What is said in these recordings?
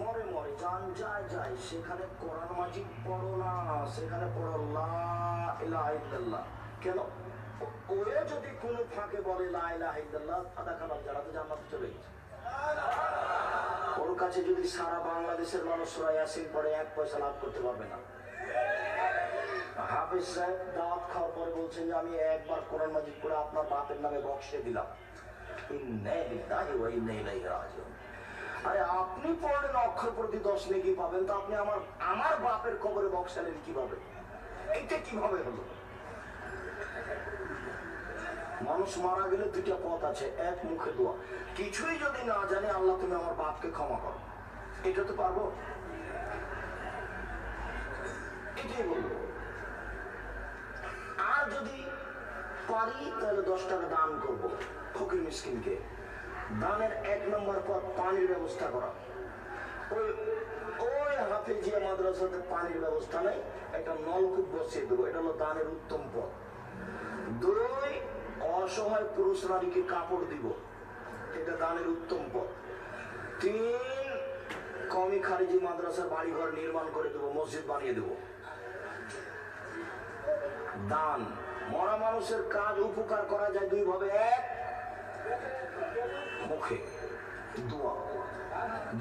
মরে মরে যান, যায় যায়। সেখানে কোরআন মাজিদ পড়ো না। সেখানে পড়ো, লা ইলাহা কেন? ওরে যদি কোনো ফাঁকে বলে, লা ইলাহা ইল্লাল্লাহ আদা খাবার যারা তো জান্নাতে চলে গেছে। ওর কাছে যদি সারা বাংলাদেশের মানুষরা ইয়াসিন পড়ে এক পয়সা লাভ করতে পারবে না। হাফিজ সাহেব দাওয়াত খাওয়ার পরে বলছেন যে, আমি একবার কোরআন মাজিদ করে আপনার বাপের নামে বক্সে দিলাম। ইন্না লিল্লাহি ওয়া ইন্না ইলাইহি রাজিউন। আরে আপনি পড়লেন অক্ষর প্রতি দশ নেকি পাবেন, তো আপনি আমার আমার বাপের কবরে বক্সালেন কীভাবে? এইটা কীভাবে হলো? মানুষ মারা গেলে দুইটা পথ আছে, এক মুখে দোয়া। কিছুই যদি না জানি, আল্লাহ তুমি আমার বাপকে ক্ষমা করো। এটা তো পারব? এটাই বলব। আর যদি পারি, তাহলে দশ টাকা দান করব, ফকির মিসকিনকে। দানের এক নম্বর পথ পানির ব্যবস্থা করা। ওই ওই হাতে যে মাদ্রাসাতে পানির ব্যবস্থা নেই একটা নলকূপ বসিয়ে দেবো, এটা হলো দানের উত্তম পথ। দুই, অসহায় পুরুষ নারীকে কাপড় দিব, এটা দানের উত্তম পথ। তিন, কমি খারিজি মাদ্রাসার বাড়িঘর নির্মাণ করে দেবো, মসজিদ বানিয়ে দেবো। দান, মরা মানুষের কাজ উপকার করা যায় দুই ভাবে এক মুখে। দোয়া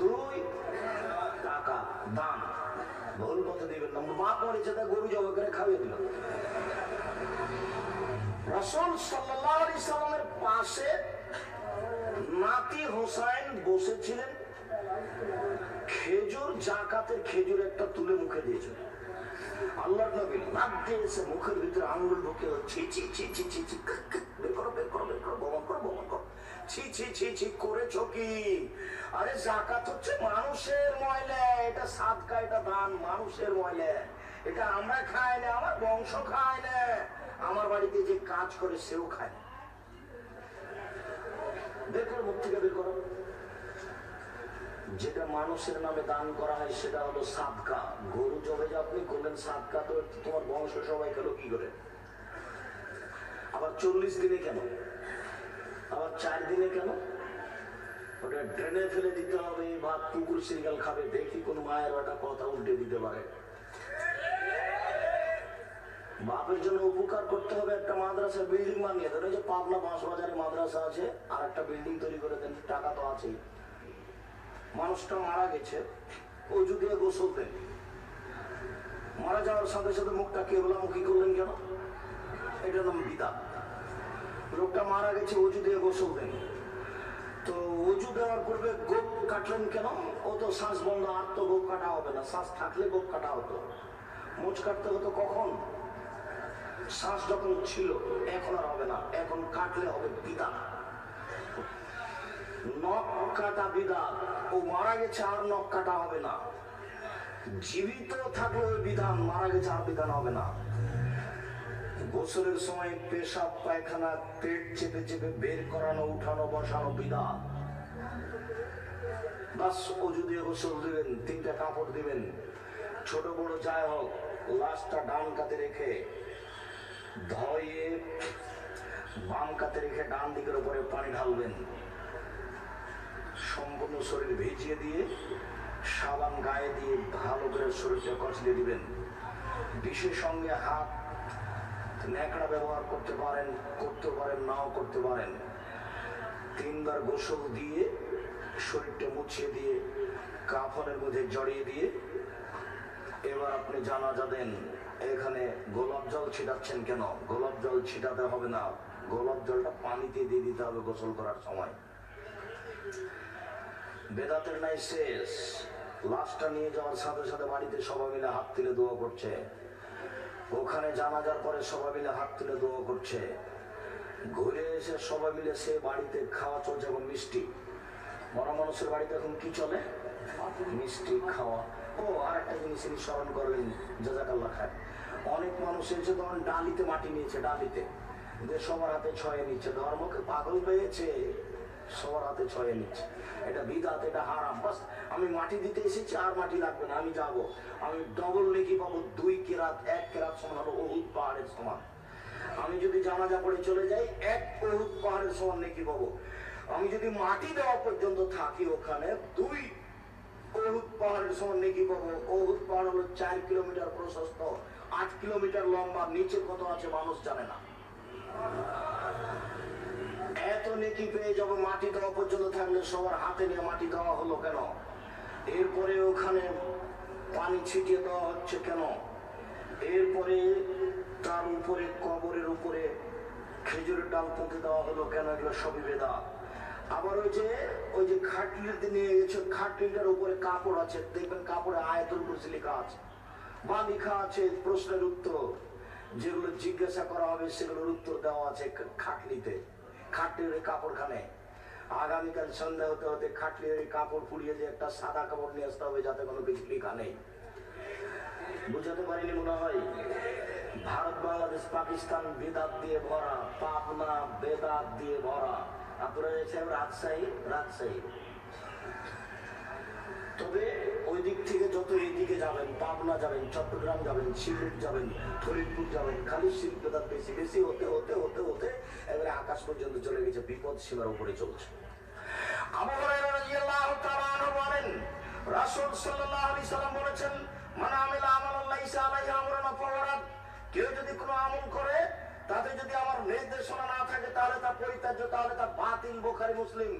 দুই, টাকা, দান। ভুল পথে দিবেন না। গরু করে দিল। রসুল সাল্লাল্লাহু আলাইহি সাল্লামের পাশে নাতি হোসাইন বসেছিলেন। খেজুর জাকাতের খেজুর একটা তুলে মুখে দিয়েছিল। আল্লাহ নবী নাক দিয়ে এসে মুখের ভিতরে আঙ্গুল ঢুকে ছি ছি ছি ছি ছি বের করো বের করো বের করো বমন করো বমন করো ছি ছি ছি ছি করেছ কি? আরে জাকাত হচ্ছে মানুষের ময়লা, এটা সাদকা, এটা দান, মানুষের ময়লা। এটা আমরা খাই না, আমার বংশ খায় না। আমার বাড়িতে যে কাজ করে, সেও খায় না। বের করো, মুখ থেকে বের করো। যেটা মানুষের নামে দান করা হয়, সেটা হলো সাদকা। গরু জবে যে আপনি করলেন, সাদকা তো তোমার বংশ সবাই খেলো, কি করে? আবার চল্লিশ দিনে কেন? চার দিনে কেন? ওটা ড্রেনে ফেলে দিতে হবে, বা কুকুর সিরিয়াল খাবে, দেখি কোন মায়ের ওটা কথা উল্টে দিতে পারে। বাপের জন্য উপকার করতে হবে একটা মাদ্রাসা বিল্ডিং বানিয়ে দেন। ওই যে পাবনা বাঁশ বাজারে মাদ্রাসা আছে, আর একটা বিল্ডিং তৈরি করে দেন, টাকা তো আছেই। মানুষটা মারা গেছে, অজু দিয়ে গোসল দেন মারা যাওয়ার সাথে সাথে মুখটা কেবলামুখী করলেন কেন এটার নাম বিদা লোকটা মারা গেছে, অজু দিয়ে গোসল দেন তো অজু দেওয়ার পূর্বে গোপ কাটলেন কেন? ও তো শ্বাস বন্ধ, আর তো গোপ কাটা হবে না। শ্বাস থাকলে গোপ কাটা হতো। মোচ কাটতে হতো কখন? শ্বাস যখন ছিল, এখন আর হবে না। এখন কাটলে হবে বিদা। নখ কাটা বিধান ও মারা গেছে, আর নখ কাটা হবে না। জীবিত থাকলে বিধান, মারা গেছে, আর বিধান হবে না। গোসলের সময় পেশাব, পায়খানা, পেট চেপে চেপে বের করানো, উঠানো, বসানো বিধান। বাস অজু দিয়ে গোসল দিবেন, তিনটা কাপড় দিবেন। ছোট, বড় যাই হোক, লাশটা ডান কাতে রেখে, ধয়ে বাম কাতে রেখে ডান দিকের উপরে পানি ঢালবেন। সম্পূর্ণ শরীর ভিজিয়ে দিয়ে, সাবান গায়ে দিয়ে ভালো করে শরীরটা কচলে দিবেন। বিষের সঙ্গে হাত ন্যাকড়া ব্যবহার করতে পারেন করতে পারেন, নাও করতে পারেন। তিনবার গোসল দিয়ে, শরীরটা মুছিয়ে দিয়ে, কাফনের মধ্যে জড়িয়ে দিয়ে, এবার আপনি জানাজা দেন। এখানে গোলাপ জল ছিটাচ্ছেন কেন? গোলাপ জল ছিটাতে হবে না। গোলাপ জলটা পানিতে দিয়ে দিতে হবে গোসল করার সময়। বেদাতের নাই শেষ। লাশটা নিয়ে যাওয়ার সাথে সাথে বাড়িতে সবাই মিলে হাত তুলে দোয়া করছে। ওখানে জানাজার পরে সবাই মিলে হাত তুলে দোয়া করছে। ঘুরে এসে সবাই মিলে সে বাড়িতে খাওয়া চলছে এবং মিষ্টি। মরা মানুষের বাড়িতে এখন কি চলে? মিষ্টি, খাওয়া। ও আর একটা জিনিস ইনি স্মরণ করলেন জাজাকাল্লা খায়। অনেক মানুষ এসে তখন ডালিতে মাটি নিয়েছে, ডালিতে। সবার হাতে ছয়ে নিচ্ছে। ধর্মকে পাগল পেয়েছে। সবার হাতে ছয়ে নিচ্ছে। এটা বিদাত, এটা হারাম। বাস, আমি মাটি দিতে এসেছি, আর মাটি লাগবে না, আমি যাব। আমি ডবল লেখি পাবো, দুই কেরাত, এক কেরাত সমান হলো অহুদ পাহাড়ের সমান। আমি যদি জানাজা পড়ে চলে যাই, এক অহুদ পাহাড়ের সমান নেকি পাবো। আমি যদি মাটি দেওয়া পর্যন্ত থাকি ওখানে, দুই অহুদ পাহাড়ের সমান নেকি পাবো। অহুদ পাহাড় হলো চার কিলোমিটার প্রশস্ত, আট কিলোমিটার লম্বা নিচে কত আছে মানুষ জানে না। নেকি পেয়ে যাব? মাটি দেওয়া পর্যন্ত থাকলে সবার হাতে নিয়ে মাটি দেওয়া হলো কেন? এরপরে ওখানে পানি ছিটিয়ে দেওয়া হচ্ছে কেন? এরপরে তার উপরে, কবরের উপরে খেজুরের ডাল পুঁতে দেওয়া হলো কেন? এগুলো সবই বেদা আবার ওই যে ওই যে খাটলিতে নিয়ে গেছে খাটলিটার উপরে কাপড় আছে। দেখবেন কাপড়ে আয়তুল কুরসি লেখা আছে। বা লেখা আছে প্রশ্নের উত্তর। যেগুলো জিজ্ঞাসা করা হবে, সেগুলোর উত্তর দেওয়া আছে খাটলিতে খাটলির কাপড়খানে। আগামীকাল সন্ধ্যা হতে হতে খাটলির কাপড় পুড়িয়ে যে একটা সাদা কাপড় নিয়ে আসতে হবে যাতে কোনো কিছু লেখা নেই। বুঝাতে পারিনি মনে হয়। ভারত, বাংলাদেশ, পাকিস্তান বেদাত দিয়ে ভরা, পাবনা বেদাত দিয়ে ভরা। আপনারা রাজশাহী? রাজশাহী। তবে দিক থেকে যত এইদিকে যাবেন, পাবনা যাবেন, চট্টগ্রাম যাবেন, সিলেট যাবেন, ফরিদপুর যাবেন, খালি শিল্প বেশি বেশি হতে হতে হতে হতে এবারে আকাশ পর্যন্ত চলে গেছে, বিপদ সীমার উপরে চলছে। বলেন বলেছেন, মান আমিলা কেউ যদি কোনো আমল করে, তাতে যদি আমার নির্দেশনা না থাকে, তাহলে তা পরিত্যাজ্য, তাহলে তা বাতিল বুখারী মুসলিম।